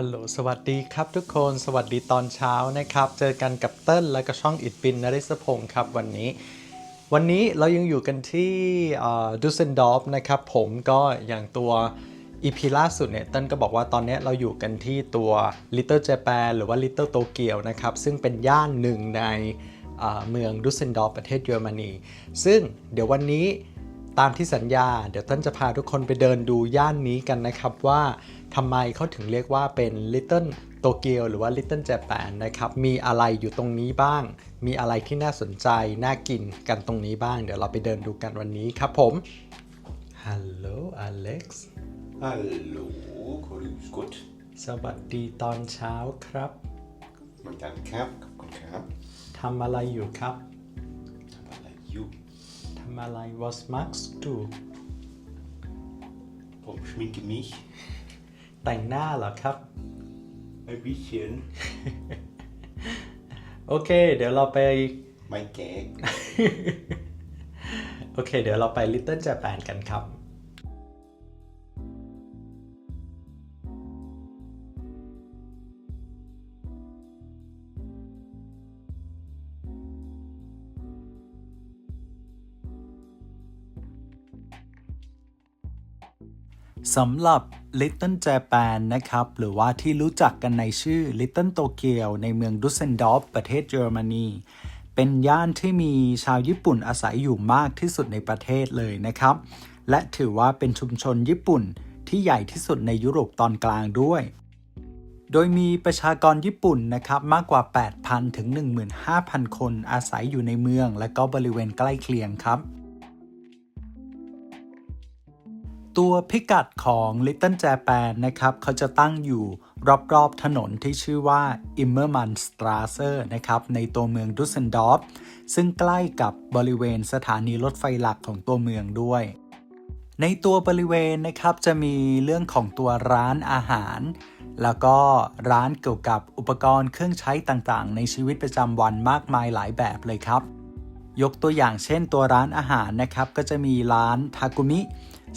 ฮัลโหล สวัสดีครับทุกคน สวัสดีตอนเช้านะครับ เจอกันกับเติ้ลและก็ช่องอิดปินนริศพงศ์ครับวันนี้ วันนี้เรายังอยู่กันที่ดูเซนดอฟนะครับ ผมก็อย่างตัวอีพีล่าสุดเนี่ยเติ้ลก็บอกว่าตอนนี้เราอยู่กันที่ตัว Little Japan หรือว่า Little Tokyo นะครับ ซึ่งเป็นย่านหนึ่งในเมืองดุสเซนดอฟประเทศเยอรมนี ซึ่งเดี๋ยววันนี้ ตามที่สัญญา เดี๋ยวต้นจะพาทุกคนไปเดินดูย่านนี้กันนะครับว่าทำไมเขาถึงเรียกว่าเป็น Little Tokyo หรือว่า Little Japan นะครับ มีอะไรอยู่ตรงนี้บ้าง มีอะไรที่น่าสนใจ น่ากินกันตรงนี้บ้าง เดี๋ยวเราไปเดินดูกันวันนี้ครับผมฮัลโหลอเล็กซ์ Hallo, grüß Gott. สวัสดีตอนเช้าครับ เหมือนกันครับขอบคุณครับทำอะไรอยู่ครับ ทำอะไรอยู่ ทำอะไร was machst du ผมชมินกิมิชแต่งหน้าเหรอครับ ein bisschen โอเค เดี๋ยวเราไป mein Gag โอเค เดี๋ยวเราไป Little Japan กันครับ สำหรับ Little Japan นะครับ หรือว่าที่รู้จักกันในชื่อ Little Tokyo ในเมืองดุสเซนดอฟประเทศเยอรมนีเป็นย่านที่มีชาวญี่ปุ่นอาศัยอยู่มากที่สุดในประเทศเลยนะครับ และถือว่าเป็นชุมชนญี่ปุ่นที่ใหญ่ที่สุดในยุโรปตอนกลางด้วย โดยมีประชากรญี่ปุ่นนะครับมากกว่า 8,000 ถึง 15,000 คนอาศัยอยู่ในเมือง และก็บริเวณใกล้เคียงครับ ตัวพิกัดของ Little Japan นะครับ เขาจะตั้งอยู่รอบๆถนนที่ชื่อว่า Immermann Straße นะครับ ในตัวเมืองดุสเซนดอร์ฟซึ่งใกล้กับบริเวณสถานีรถไฟหลักของตัวเมืองด้วย ในตัวบริเวณนะครับจะมีเรื่องของตัวร้านอาหาร แล้วก็ร้านเกี่ยวกับอุปกรณ์เครื่องใช้ต่างๆ ในชีวิตประจำวันมากมายหลายแบบเลยครับ ยกตัวอย่างเช่นตัวร้านอาหารนะครับก็จะมีร้านทากุมิ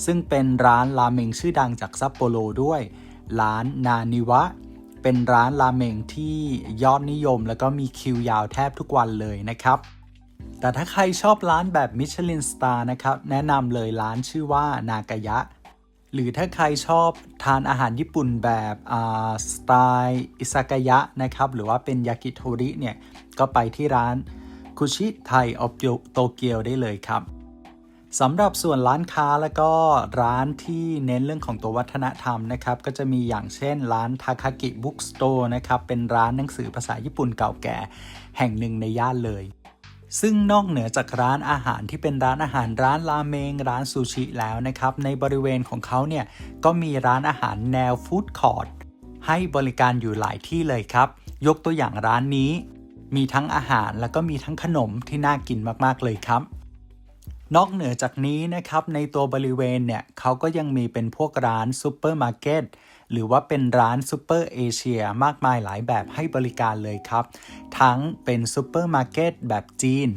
ซึ่งเป็นร้านราเมงชื่อดังจากซัปโปโรด้วย ร้านนานิวะ เป็นร้านราเมงที่ยอดนิยม แล้วก็มีคิวยาวแทบทุกวันเลยนะครับ แต่ถ้าใครชอบร้านแบบมิชลินสตาร์นะครับ แนะนำเลยร้านชื่อว่านากายะ หรือถ้าใครชอบทานอาหารญี่ปุ่นแบบสไตล์อิซากายะนะครับ หรือว่าเป็นยากิโทริเนี่ย ก็ไปที่ร้านคุชิไทยออฟโตเกียวได้เลยครับ สำหรับส่วนร้านค้าแล้วก็ร้านที่เน้นเรื่องของตัววัฒนธรรมนะครับ ก็จะมีอย่างเช่นร้านทาคากิบุ๊กสโตร์นะครับ เป็นร้านหนังสือภาษาญี่ปุ่นเก่าแก่ แห่งหนึ่งในย่านเลย ซึ่งนอกเหนือจากร้านอาหารที่เป็นร้านอาหารร้านราเมง ร้านซูชิแล้วนะครับ ในบริเวณของเขาเนี่ย ก็มีร้านอาหารแนวฟู้ดคอร์ทให้บริการอยู่หลายที่เลยครับ ยกตัวอย่างร้านนี้ มีทั้งอาหารแล้วก็มีทั้งขนมที่น่ากินมากๆเลยครับ นอกเหนือจากนี้นะครับในตัวบริเวณเนี่ยเขาก็ยังมีเป็นพวกร้านซูเปอร์มาร์เก็ตหรือว่าเป็นร้านซูเปอร์เอเชียมากมายหลายแบบให้บริการเลยครับ ทั้งเป็นซูเปอร์มาร์เก็ตแบบจีน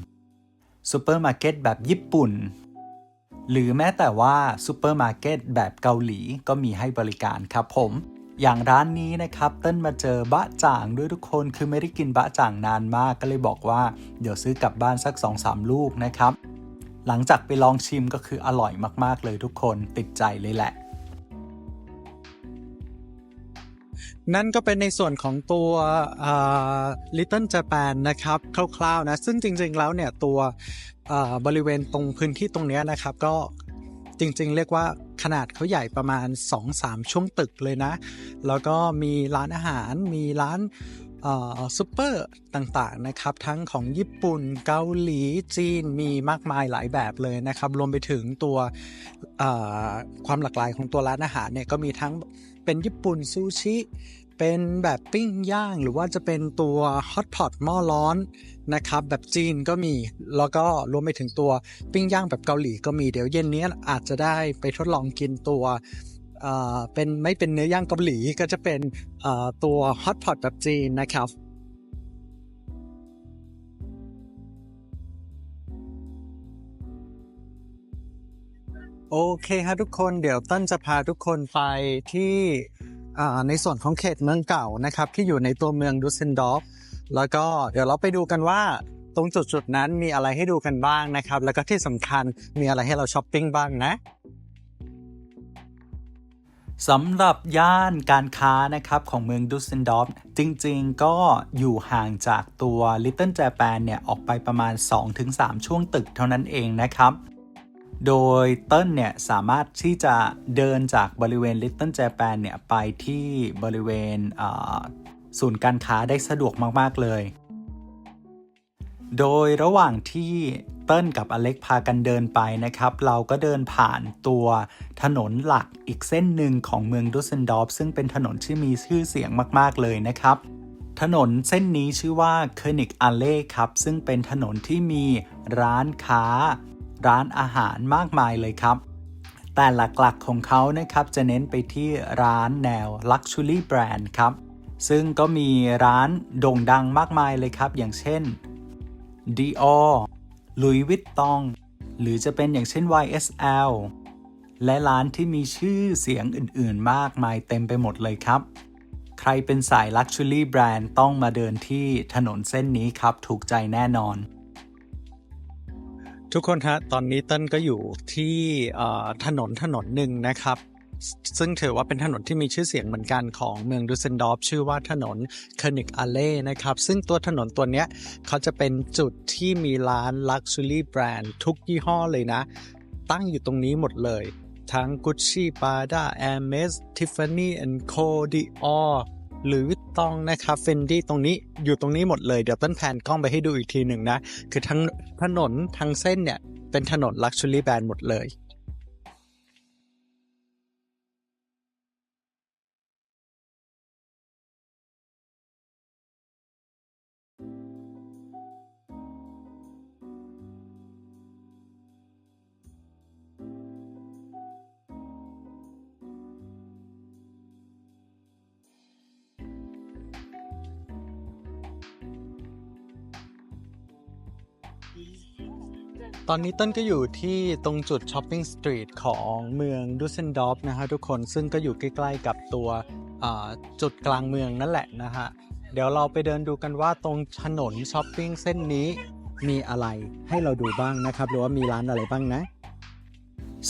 ซูเปอร์มาร์เก็ตแบบญี่ปุ่น หรือแม้แต่ว่าซูเปอร์มาร์เก็ตแบบเกาหลีก็มีให้บริการครับผมอย่างร้านนี้นะครับเต้นมาเจอบะจ่างด้วยทุกคนคือไม่ได้กินบะจ่างนานมากก็เลยบอกว่า เดี๋ยวซื้อกลับบ้านสัก 2-3 ลูกนะครับ หลังจากไปลองชิมก็คืออร่อยมากๆเลยทุกคนติดใจเลยแหละ นั่นก็เป็นในส่วนของตัว Little Japan นะครับ คร่าวๆนะ ซึ่งจริงๆแล้วเนี่ย ตัวบริเวณตรงพื้นที่ตรงนี้นะครับ ก็จริงๆ เรียกว่าขนาดเขาใหญ่ประมาณ 2-3 ช่วงตึกเลยนะ แล้วก็มีร้านอาหารมีร้าน ซูเปอร์ต่างๆนะครับทั้งของญี่ปุ่นเกาหลีจีนมีมากมายหลายแบบเลยนะครับ รวมไปถึงตัวความหลากหลายของตัวร้านอาหารเนี่ยก็มีทั้งเป็นญี่ปุ่นซูชิเป็นแบบปิ้งย่างหรือว่าจะเป็นตัวฮอตพอตหม้อร้อนนะครับแบบจีนก็มีแล้วก็รวมไปถึงตัวปิ้งย่างแบบเกาหลีก็มีเดี๋ยวเย็นนี้อาจจะได้ไปทดลองกินตัว เป็นไม่เป็นเนื้อย่างเกาหลีก็จะเป็นตัวฮอตพอตแบบจีนนะครับโอเคครับทุกคนเดี๋ยวต้นจะพาทุกคนไปที่ในส่วนของเขตเมืองเก่านะครับ ที่อยู่ในตัวเมืองดุสเซนดอร์ฟแล้วก็เดี๋ยวเราไปดูกันว่าตรงจุดจุดๆนั้นมีอะไรให้ดูกันบ้างนะครับ แล้วก็ที่สำคัญมีอะไรให้เราช้อปปิ้งบ้างนะ สำหรับย่านการค้านะครับของเมืองดุสเซนดอร์ฟจริงๆก็อยู่ห่างจากตัว Little Japan เนี่ยออกไปประมาณ 2-3 ช่วงตึกเท่านั้นเองนะครับ โดยเติ้ลเนี่ยสามารถที่จะเดินจากบริเวณ Little Japan เนี่ยไปที่บริเวณศูนย์การค้าได้สะดวกมากๆเลย โดยระหว่างที่เติ้ลกับอเล็กพากันเดินไปนะครับ เราก็เดินผ่านตัวถนนหลักอีกเส้นหนึ่งของเมืองดุสเซนดอร์ฟซึ่งเป็นถนนที่มีชื่อเสียงมาก ๆ เลยนะครับ ถนนเส้นนี้ชื่อว่าเคนิกอเล่ครับ ซึ่งเป็นถนนที่มีร้านค้า ร้านอาหารมากมายเลยครับ แต่หลักๆของเขานะครับจะเน้นไปที่ร้านแนว Luxury Brand ครับ ซึ่งก็มีร้านโด่งดังมากมายเลยครับ อย่างเช่น Dior Louis Vuitton หรือจะเป็นอย่างเช่น YSL และร้านที่มีชื่อเสียงอื่น ๆ มากมายเต็มไปหมดเลยครับ ใครเป็นสาย Luxury Brand ต้องมาเดินที่ถนนเส้นนี้ครับ ถูกใจแน่นอน ทุกคนฮะ ตอนนี้เต้นก็อยู่ที่ถนนถนนหนึ่งนะครับ ซึ่งถือว่าเป็นถนนที่มีชื่อเสียงเหมือนกันของเมืองดุสเซนดอร์ฟชื่อว่าถนนเคนิกอเล่นะครับ ซึ่งตัวถนนตัวเนี้ยเขาจะเป็นจุดที่มีร้าน Luxury Brand ทุกยี่ห้อเลยนะ ตั้งอยู่ตรงนี้หมดเลย ทั้ง Gucci Prada Hermes Tiffany Co Dior หรือวิตตองนะครับ Fendi ตรงนี้อยู่ตรงนี้หมดเลย เดี๋ยวต้นแผนกล้องไปให้ดูอีกทีหนึ่งนะ คือทั้งถนนทั้งเส้นเนี่ย เป็นถนน Luxury Brand หมดเลย ตอนนี้ต้นก็อยู่ที่ตรงจุดช้อปปิ้งสตรีทของเมืองดุสเซนดอร์ฟนะฮะทุกคนซึ่งก็อยู่ใกล้ๆกับตัวจุดกลางเมืองนั่นแหละนะฮะ เดี๋ยวเราไปเดินดูกันว่าตรงถนนช้อปปิ้งเส้นนี้มีอะไรให้เราดูบ้างนะครับ หรือว่ามีร้านอะไรบ้างนะ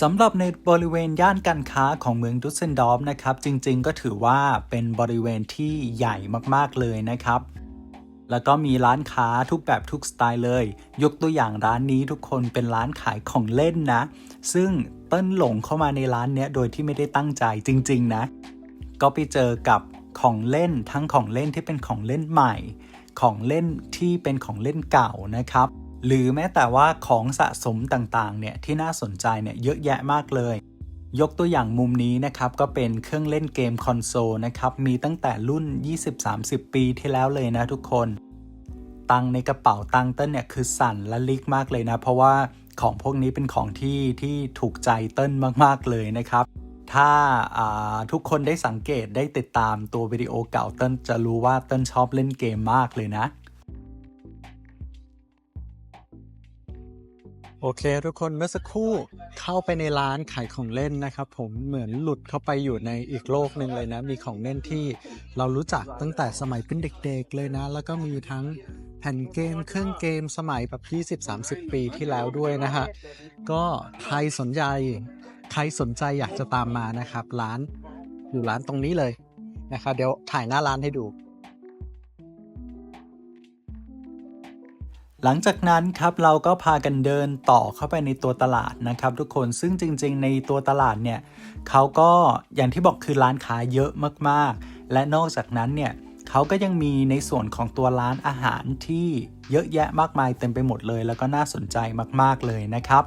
สำหรับในบริเวณย่านการค้าของเมืองดุสเซนดอร์ฟนะครับ จริงๆก็ถือว่าเป็นบริเวณที่ใหญ่มากๆเลยนะครับ แล้วก็มีร้านค้าทุกแบบทุกสไตล์เลย ยกตัวอย่างร้านนี้ทุกคนเป็นร้านขายของเล่นนะ ซึ่งเต้นหลงเข้ามาในร้านเนี้ยโดยที่ไม่ได้ตั้งใจจริง ๆ นะ ก็ไปเจอกับของเล่นทั้งของเล่นที่เป็นของเล่นใหม่ ของเล่นที่เป็นของเล่นเก่านะครับ หรือแม้แต่ว่าของสะสมต่างๆเนี่ยที่น่าสนใจเนี่ยเยอะแยะมากเลย ยกตัวอย่างมุมนี้นะครับ ก็เป็นเครื่องเล่นเกมคอนโซลนะครับ มีตั้งแต่รุ่น 20-30 ปีที่แล้วเลยนะทุกคน ตังในกระเป๋าตังเต้นเนี่ยคือสั่นและลิกมากเลยนะ เพราะว่าของพวกนี้เป็นของที่ที่ถูกใจเต้นมากๆเลยนะครับ ถ้าาทุกคนได้สังเกตได้ติดตามตัววิดีโอเก่าเต้นจะรู้ว่าเต้นชอบเล่นเกมมากเลยนะ โอเค ทุกคนเมื่อสักครู่เข้าไปในร้านขายของเล่นนะครับ ผมเหมือนหลุดเข้าไปอยู่ในอีกโลกหนึ่งเลยนะ มีของเล่นที่เรารู้จักตั้งแต่สมัยเป็นเด็กๆเลยนะ แล้วก็มีทั้งแผ่นเกมเครื่องเกมสมัยแบบ 20-30 ปีที่แล้วด้วยนะฮะ ก็ใครสนใจใครสนใจอยากจะตามมานะครับ ร้านอยู่ร้านตรงนี้เลยนะครับเดี๋ยวถ่ายหน้าร้านให้ดู หลังจากนั้นครับเราก็พากันเดินต่อเข้าไปในตัวตลาดนะครับทุกคนซึ่งจริงๆ ในตัวตลาดเนี่ยเขาก็อย่างที่บอกคือร้านค้าเยอะมากๆ และนอกจากนั้นเนี่ยเขาก็ยังมีในส่วนของตัวร้านอาหารที่เยอะแยะมากมายเต็มไปหมดเลย แล้วก็น่าสนใจมากๆเลยนะครับ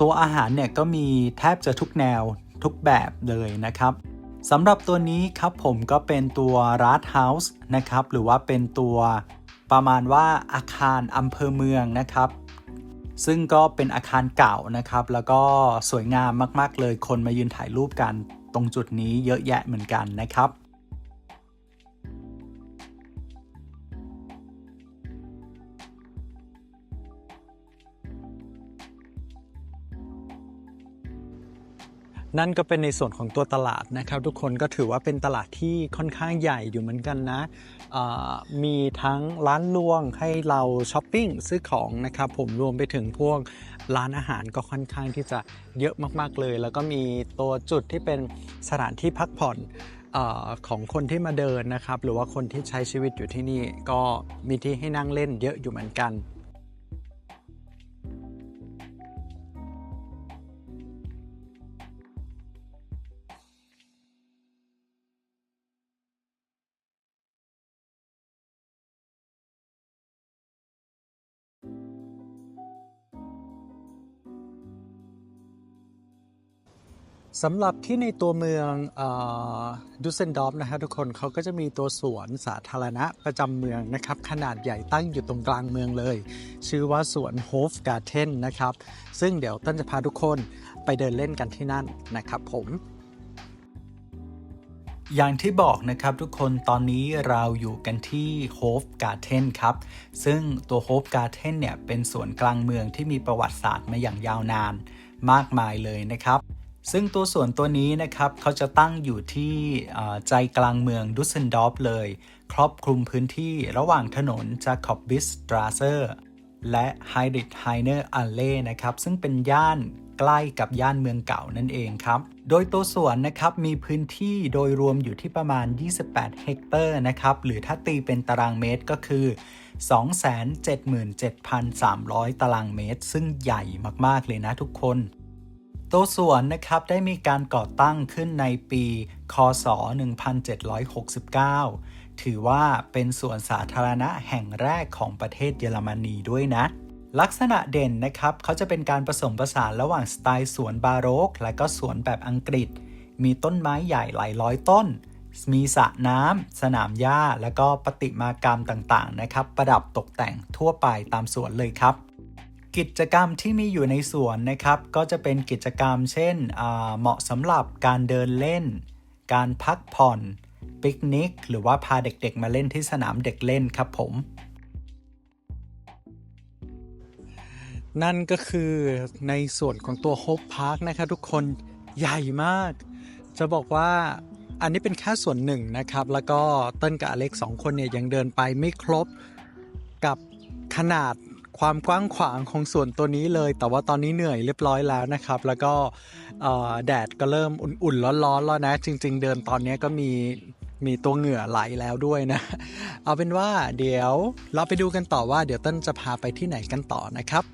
ตัวอาหารเนี่ยก็มีแทบจะทุกแนวทุกแบบเลยนะครับสำหรับตัวนี้ครับผมก็เป็นตัว Rat House นะครับหรือว่าเป็นตัว ประมาณว่าอาคารอำเภอเมืองนะครับ ซึ่งก็เป็นอาคารเก่านะครับ แล้วก็สวยงามมาก ๆ เลยคนมายืนถ่ายรูปกันตรงจุดนี้เยอะแยะเหมือนกันนะครับ นั่นก็เป็นในส่วนของตัวตลาดนะครับทุกคนก็ถือว่าเป็นตลาดที่ค่อนข้างใหญ่อยู่เหมือนกันนะมีทั้งร้านลวงให้เราช้อปปิ้งซื้อของนะครับผมรวมไปถึงพวกร้านอาหารก็ค่อนข้างที่จะเยอะมากๆเลย แล้วก็มีตัวจุดที่เป็นสถานที่พักผ่อนอของคนที่มาเดินนะครับ หรือว่าคนที่ใช้ชีวิตอยู่ที่นี่ก็มีที่ให้นั่งเล่นเยอะอยู่เหมือนกัน สำหรับที่ในตัวเมืองดูเซนดอฟนะฮะทุกคนเขาก็จะมีตัวสวนสาธารณะประจำเมืองนะครับ ขนาดใหญ่ตั้งอยู่ตรงกลางเมืองเลย ชื่อว่าสวนโฮฟการ์เทนนะครับ ซึ่งเดี๋ยวต้นจะพาทุกคนไปเดินเล่นกันที่นั่นนะครับผมอย่างที่บอกนะครับทุกคนตอนนี้เราอยู่กันที่ Hove Garden ครับ ซึ่งตัว Hove Garden เนี่ยเป็นสวนกลางเมืองที่มีประวัติศาสตร์มาอย่างยาวนานมากมายเลยนะครับ ซึ่งตัวสวนตัวนี้นะครับเขาจะตั้งอยู่ที่ใจกลางเมืองดุสเซนดอฟเลย ครอบคลุมพื้นที่ระหว่างถนนจาคอบบิสตราเซอร์และไฮดิทไฮเนอร์อัลเล่นะครับ ซึ่งเป็นย่านใกล้กับย่านเมืองเก่านั่นเองครับ โดยตัวสวนนะครับมีพื้นที่โดยรวมอยู่ที่ประมาณ 28 เฮกเตอร์นะครับ หรือถ้าตีเป็นตารางเมตรก็คือ 277,300 ตารางเมตร ซึ่งใหญ่มากๆเลยนะทุกคน ตัวสวนนะครับได้มีการก่อตั้งขึ้นในปี คศ 1769 ถือว่าเป็นสวนสาธารณะแห่งแรกของประเทศเยอรมนีด้วยนะ ลักษณะเด่นนะครับเขาจะเป็นการผสมผสานระหว่างสไตล์สวนบาโรก และก็สวนแบบอังกฤษ มีต้นไม้ใหญ่หลายร้อยต้น มีสระน้ำสนามหญ้า และก็ประติมากรรมต่างๆนะครับ ประดับตกแต่งทั่วไปตามสวนเลยครับ กิจกรรมที่มีอยู่ในสวนนะครับ ก็จะเป็นกิจกรรมเช่นเหมาะสำหรับการเดินเล่น การพักผ่อนปิกนิก หรือว่าพาเด็กๆ มาเล่นที่สนามเด็กเล่นครับผม นั่นก็คือในส่วนของตัวโฮปพาร์คนะครับทุกคนใหญ่มาก จะบอกว่าอันนี้เป็นแค่ส่วนหนึ่งนะครับ แล้วก็เต้นกับอเล็กสองคนเนี่ยยังเดินไปไม่ครบกับขนาด ความกว้างขวางของส่วนตัวนี้เลย แต่ว่าตอนนี้เหนื่อยเรียบร้อยแล้วนะครับ แล้วก็แดดก็เริ่มอุ่นๆร้อนๆแล้วนะ จริง ๆ เดินตอนนี้ก็มีมีตัวเหงื่อไหลแล้วด้วยนะ เอาเป็นว่าเดี๋ยวเราไปดูกันต่อว่าเดี๋ยวเต้นจะพาไปที่ไหนกันต่อนะครับ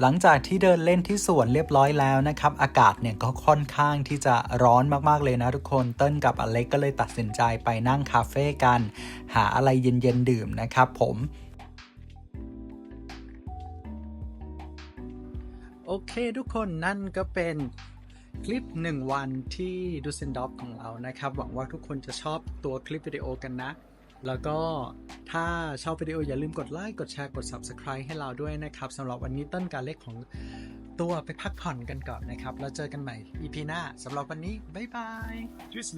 หลังจากที่เดินเล่นที่สวนเรียบร้อยแล้วนะครับ อากาศเนี่ยก็ค่อนข้างที่จะร้อนมากๆเลยนะทุกคนเติ้ลกับอเล็กก็เลยตัดสินใจไปนั่งคาเฟ่กัน หาอะไรเย็นๆดื่มนะครับผม โอเคทุกคนนั่นก็เป็นคลิป 1 วันที่ดูเซนดอฟของเรานะครับ หวังว่าทุกคนจะชอบตัวคลิปวิดีโอกันนะ แล้วก็ถ้าชอบวิดีโออย่าลืมกดไลค์กดแชร์กด Subscribe ให้เราด้วยนะครับสำหรับวันนี้ต้นการเล็กของตัวไปพักผ่อนกันก่อนนะครับ แล้วเจอกันใหม่ EP หน้าสำหรับวันนี้ บ๊ายบาย Tschüss